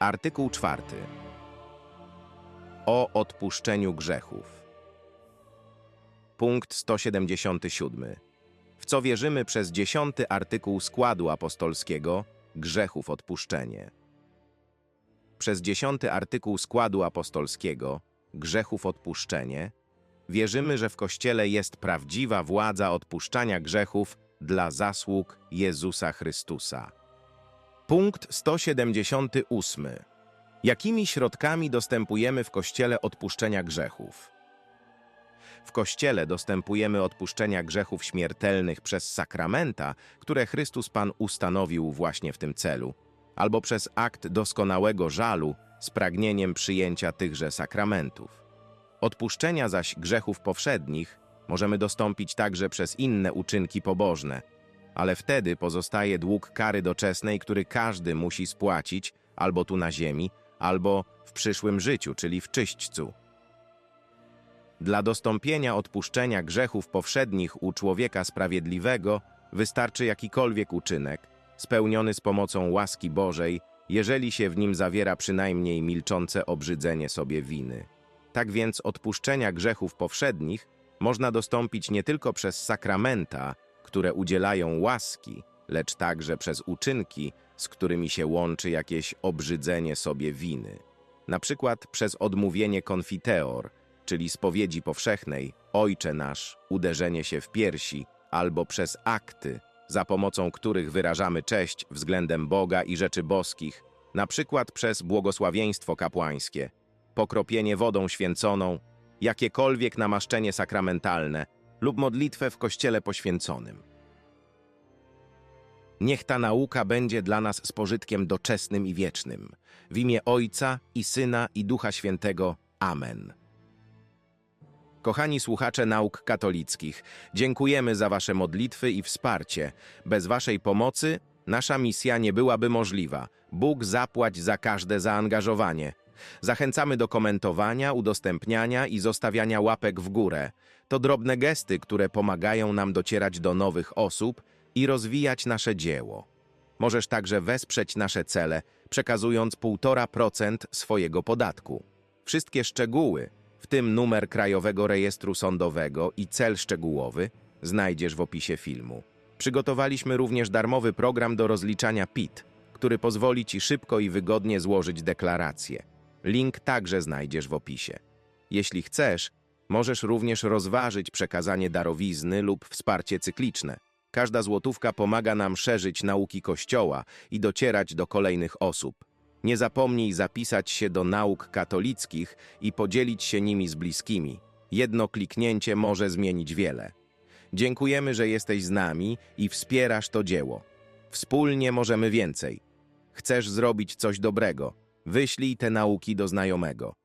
Artykuł czwarty. O odpuszczeniu grzechów. Punkt 177. W co wierzymy przez dziesiąty artykuł składu apostolskiego grzechów odpuszczenie. Przez dziesiąty artykuł składu apostolskiego grzechów odpuszczenie wierzymy, że w Kościele jest prawdziwa władza odpuszczania grzechów dla zasług Jezusa Chrystusa. Punkt 178. Jakimi środkami dostępujemy w Kościele odpuszczenia grzechów? W Kościele dostępujemy odpuszczenia grzechów śmiertelnych przez sakramenta, które Chrystus Pan ustanowił właśnie w tym celu, albo przez akt doskonałego żalu z pragnieniem przyjęcia tychże sakramentów. Odpuszczenia zaś grzechów powszednich możemy dostąpić także przez inne uczynki pobożne, ale wtedy pozostaje dług kary doczesnej, który każdy musi spłacić albo tu na ziemi, albo w przyszłym życiu, czyli w czyśćcu. Dla dostąpienia odpuszczenia grzechów powszednich u człowieka sprawiedliwego wystarczy jakikolwiek uczynek, spełniony z pomocą łaski Bożej, jeżeli się w nim zawiera przynajmniej milczące obrzydzenie sobie winy. Tak więc odpuszczenia grzechów powszednich można dostąpić nie tylko przez sakramenta, które udzielają łaski, lecz także przez uczynki, z którymi się łączy jakieś obrzydzenie sobie winy. Na przykład przez odmówienie konfiteor, czyli spowiedzi powszechnej, Ojcze nasz, uderzenie się w piersi, albo przez akty, za pomocą których wyrażamy cześć względem Boga i rzeczy boskich, na przykład przez błogosławieństwo kapłańskie, pokropienie wodą święconą, jakiekolwiek namaszczenie sakramentalne lub modlitwę w kościele poświęconym. Niech ta nauka będzie dla nas z pożytkiem doczesnym i wiecznym. W imię Ojca i Syna i Ducha Świętego. Amen. Kochani słuchacze nauk katolickich, dziękujemy za Wasze modlitwy i wsparcie. Bez Waszej pomocy nasza misja nie byłaby możliwa. Bóg zapłać za każde zaangażowanie. Zachęcamy do komentowania, udostępniania i zostawiania łapek w górę. To drobne gesty, które pomagają nam docierać do nowych osób i rozwijać nasze dzieło. Możesz także wesprzeć nasze cele, przekazując 1,5% swojego podatku. Wszystkie szczegóły, w tym numer Krajowego Rejestru Sądowego i cel szczegółowy, znajdziesz w opisie filmu. Przygotowaliśmy również darmowy program do rozliczania PIT, który pozwoli Ci szybko i wygodnie złożyć deklarację. Link także znajdziesz w opisie. Jeśli chcesz, możesz również rozważyć przekazanie darowizny lub wsparcie cykliczne. Każda złotówka pomaga nam szerzyć nauki Kościoła i docierać do kolejnych osób. Nie zapomnij zapisać się do nauk katolickich i podzielić się nimi z bliskimi. Jedno kliknięcie może zmienić wiele. Dziękujemy, że jesteś z nami i wspierasz to dzieło. Wspólnie możemy więcej. Chcesz zrobić coś dobrego? Wyślij te nauki do znajomego.